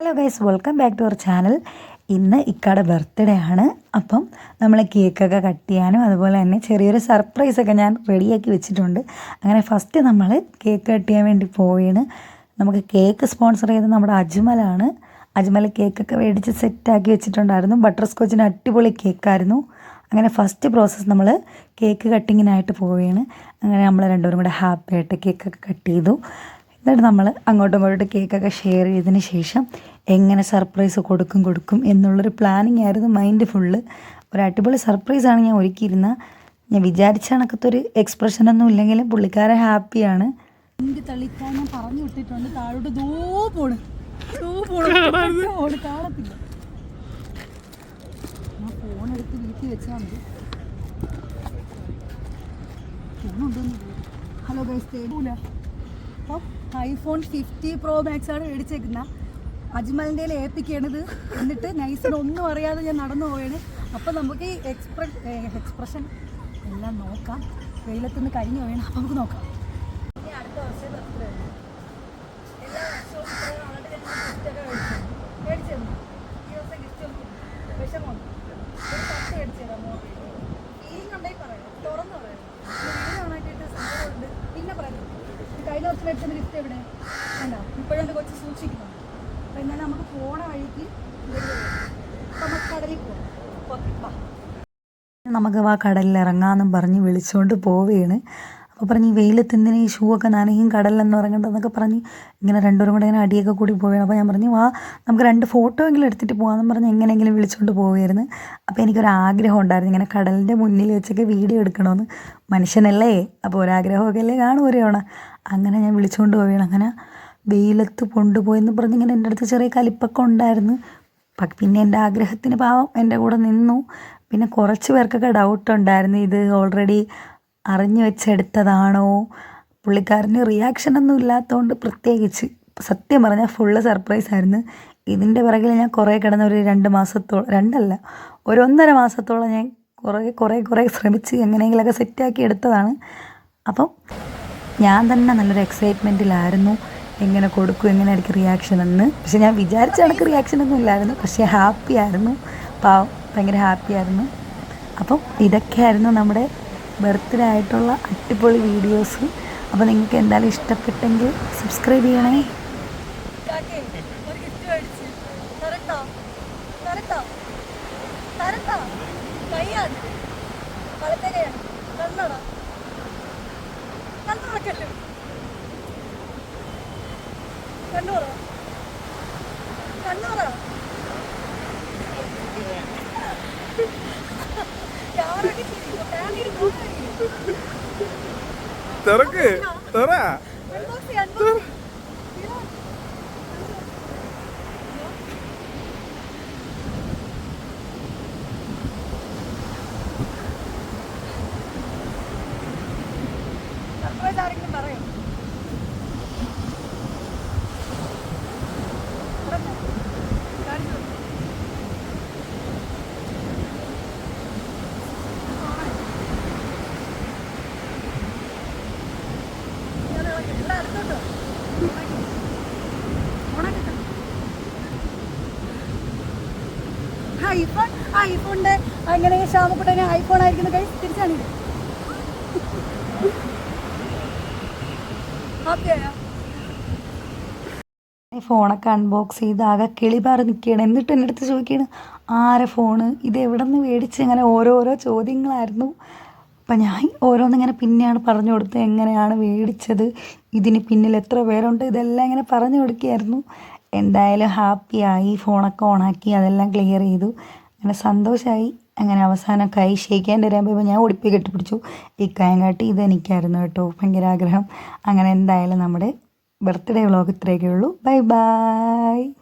Hello guys welcome back to our channel ഇന്ന് ഇക്കയുടെ birthday ആണ്. അപ്പം നമ്മൾ കേക്കൊക്കെ കട്ട് ചെയ്യാനും അതുപോലെ തന്നെ ചെറിയൊരു സർപ്രൈസൊക്കെ ഞാൻ റെഡിയാക്കി വെച്ചിട്ടുണ്ട്. അങ്ങനെ ഫസ്റ്റ് നമ്മൾ കേക്ക് കട്ട് ചെയ്യാൻ വേണ്ടി പോവുകയാണ് നമുക്ക് കേക്ക് സ്പോൺസർ ചെയ്തത് നമ്മുടെ അജ്മലാണ് അജ്മൽ കേക്കൊക്കെ മേടിച്ച് സെറ്റാക്കി വെച്ചിട്ടുണ്ടായിരുന്നു. ബട്ടർ സ്കോച്ചിന് അടിപൊളി കേക്കായിരുന്നു അങ്ങനെ ഫസ്റ്റ് പ്രോസസ്സ് നമ്മൾ കേക്ക് കട്ടിങ്ങിനായിട്ട് പോവുകയാണ് അങ്ങനെ നമ്മൾ രണ്ടുപേരും കൂടെ ഹാപ്പി ആയിട്ട് കേക്കൊക്കെ കട്ട് ചെയ്തു. എന്നിട്ട് നമ്മൾ അങ്ങോട്ടും ഇങ്ങോട്ടും കേക്കൊക്കെ ഷെയർ ചെയ്തതിന് ശേഷം എങ്ങനെ സർപ്രൈസ് കൊടുക്കും കൊടുക്കും എന്നുള്ളൊരു പ്ലാനിങ് ആയിരുന്നു മൈൻഡ് ഫുള്ള് ഒരു അടിപൊളി സർപ്രൈസാണ് ഞാൻ ഒരുക്കിയിരുന്ന. ഞാൻ വിചാരിച്ച കണക്കത്തൊരു എക്സ്പ്രഷനൊന്നും ഇല്ലെങ്കിലും പുള്ളിക്കാരൻ ഹാപ്പിയാണ് പറഞ്ഞു താഴോട്ട് ഞാൻ ഫോൺ ഹലോ ഗൈസ് തേടൂല. അപ്പം ഐഫോൺ ഫിഫ്റ്റി പ്രോ മാക്സ് ആണ് മേടിച്ചേക്കുന്നത് അജ്മലിന്റെ ഏൽപ്പിക്കണത്. എന്നിട്ട് നൈസിന് ഒന്നും അറിയാതെ ഞാൻ നടന്നു പോയാണ് അപ്പം നമുക്ക് ഈ എക്സ്പ്ര എക്സ്പ്രഷൻ എല്ലാം നോക്കാം. വെയിലത്തുനിന്ന് കഴിഞ്ഞു പോയാണ് അപ്പം നമുക്ക് നോക്കാം. അടുത്ത വർഷം. എല്ലാ വർഷവും ഇത്രയും നാളായിട്ട് ഞാൻ gift ഒക്കെ മേടിച്ചു. മേടിച്ചു തന്നു. ഈ വർഷം gift ഒന്നും ഇല്ല. വിഷമമുണ്ട്. ഒരു ഷർട്ട് മേടിച്ചു തരാമോ? Feeling ഉണ്ടെങ്കിൽ പറയാം. തുറന്ന് പറയാം. ഒരു വീഡിയോ കാണാനായിട്ട് സങ്കടമുണ്ട്. പിന്നെ പറയാം. കഴിഞ്ഞ വർഷം മേടിച്ച ലിഫ്റ്റ് എവിടെ? വേണ്ട ഇപ്പോഴും എന്റെ കൊച്ചു സൂക്ഷിക്കുന്നുണ്ട് അപ്പം നമുക്ക് പോണ വഴിക്ക് കടലിൽ ബാ. നമുക്ക് വാ കടലിൽ ഇറങ്ങാമെന്നും പറഞ്ഞ് വിളിച്ചുകൊണ്ട് പോവുകയാണ് അപ്പോൾ പറഞ്ഞ് ഈ വെയിലത്ത് എന്തിനാ ഈ ഷൂ ഒക്കെ നനയും കടലിലെന്ന് എന്നൊക്കെ പറഞ്ഞ് ഇങ്ങനെ രണ്ടുപേരും കൂടെ ഇങ്ങനെ അടിയൊക്കെ കൂടി പോവുകയാണ്. അപ്പോൾ ഞാൻ പറഞ്ഞു വാ നമുക്ക് രണ്ട് ഫോട്ടോ എങ്കിലും എടുത്തിട്ട് പോകാമെന്ന് പറഞ്ഞ് എങ്ങനെയെങ്കിലും വിളിച്ചുകൊണ്ട് പോവുകയായിരുന്നു. അപ്പോൾ എനിക്കൊരു ആഗ്രഹം ഉണ്ടായിരുന്നു ഇങ്ങനെ കടലിന്റെ മുന്നിൽ വെച്ചൊക്കെ വീഡിയോ എടുക്കണമെന്ന് മനുഷ്യനല്ലേ അപ്പോൾ ഒരാഗ്രഹമൊക്കെ അല്ലേ കാണും ഒരു തവണ. അങ്ങനെ ഞാൻ വിളിച്ചുകൊണ്ട് പോവുകയാണ്. അങ്ങനെ വെയിലത്ത് കൊണ്ടുപോയെന്ന് പറഞ്ഞ് ഇങ്ങനെ എന്റെ അടുത്ത് ചെറിയ കലിപ്പൊക്കെ ഉണ്ടായിരുന്നു. പിന്നെ എന്റെ ആഗ്രഹത്തിന് പാവം എന്റെ കൂടെ നിന്നു. പിന്നെ കുറച്ച് പേർക്കൊക്കെ ഡൗട്ട് ഉണ്ടായിരുന്നു ഇത് ഓൾറെഡി അറിഞ്ഞു വെച്ചെടുത്തതാണോ? പുള്ളിക്കാരന് റിയാക്ഷനൊന്നും ഇല്ലാത്തതുകൊണ്ട് പ്രത്യേകിച്ച് സത്യം പറഞ്ഞാൽ ഫുള്ള് സർപ്രൈസ് ആയിരുന്നു. ഇതിന്റെ പിറകിൽ ഞാൻ കുറേ കിടന്ന ഒരു രണ്ട് മാസത്തോളം രണ്ടല്ല ഒരു ഒന്നര മാസത്തോളം ഞാൻ കുറേ കുറേ കുറേ ശ്രമിച്ച് എങ്ങനെയെങ്കിലൊക്കെ സെറ്റാക്കി എടുത്തതാണ്. അപ്പം ഞാൻ തന്നെ നല്ലൊരു എക്സൈറ്റ്മെന്റിലായിരുന്നു എങ്ങനെ കൊടുക്കും എങ്ങനെ ആയിരിക്കും റിയാക്ഷൻ എന്ന്. പക്ഷെ ഞാൻ വിചാരിച്ച റിയാക്ഷൻ ഒന്നും ഇല്ലായിരുന്നു. പക്ഷേ ഹാപ്പി ആയിരുന്നു. പാവം ഭയങ്കര ഹാപ്പി ആയിരുന്നു. അപ്പം ഇതൊക്കെയായിരുന്നു നമ്മുടെ ബർത്ത്ഡേ ആയിട്ടുള്ള അടിപൊളി വീഡിയോസ് അപ്പോൾ നിങ്ങൾക്ക് എന്തായാലും ഇഷ്ടപ്പെട്ടെങ്കിൽ സബ്സ്ക്രൈബ് ചെയ്യണേ കാക്കേ, ഒരു gift മേടിച്ച്. തരട്ടോ? തരട്ടോ? തരട്ടോ? കയ്യാണ്. വലത്തെ കൈയാണ്. കണ്ണട. കണ്ണ് തുറക്കല്ലേ? കണ്ണ് തുറ. കണ്ണ് തുറ. ക്യാമറ തുറക്ക് തുറ. സർപ്രൈസ് ആരെങ്കിലും പറയോ തുറന്നോ? കാണിച്ചു കൊടുക്ക്. ഞാൻ ഇളക്കി. ഇവിടെ അടുത്തോട്ട് വാ. ഓണാക്കി. ഓണാക്കി. ഐഫോൺ ഐഫോണിന്റെ അങ്ങനെ ശ്യാമക്കുട്ടനെ ഐഫോൺ ആയിരിക്കുന്ന കൈ തിരിച്ചാണ് ഹാപ്പിയായോ ഈ ഫോണൊക്കെ അൺബോക്സ് ചെയ്ത് ആകെ കിളി പാറി നിൽക്കുകയാണ്. എന്നിട്ട് എന്റെ അടുത്ത് ചോദിക്കുകയാണ് ആരെ ഫോണ് ഇത് എവിടെ നിന്ന് മേടിച്ച്? ഇങ്ങനെ ഓരോരോ ചോദ്യങ്ങളായിരുന്നു. അപ്പം ഞാൻ ഓരോന്നിങ്ങനെ പിന്നെയാണ് പറഞ്ഞു കൊടുത്തത് എങ്ങനെയാണ് മേടിച്ചത് ഇതിന് പിന്നിൽ എത്ര പേരുണ്ട് ഇതെല്ലാം ഇങ്ങനെ പറഞ്ഞു കൊടുക്കുകയായിരുന്നു. എന്തായാലും ഹാപ്പിയായി ഫോണൊക്കെ ഓണാക്കി അതെല്ലാം ക്ലിയർ ചെയ്തു. അങ്ങനെ സന്തോഷമായി അങ്ങനെ അവസാനം കൈ ഷേക്കാണ്ട് വരാൻ പോയപ്പോൾ ഞാൻ ഒടിപ്പി കെട്ടിപ്പിടിച്ചു ഈ കായം ഇതെനിക്കായിരുന്നു ഇത് കേട്ടോ. ഭയങ്കര ആഗ്രഹം. അങ്ങനെ എന്തായാലും നമ്മുടെ ബർത്ത്ഡേ വ്ളോഗ് ഇത്രയൊക്കെ ഉള്ളൂ. Bye bye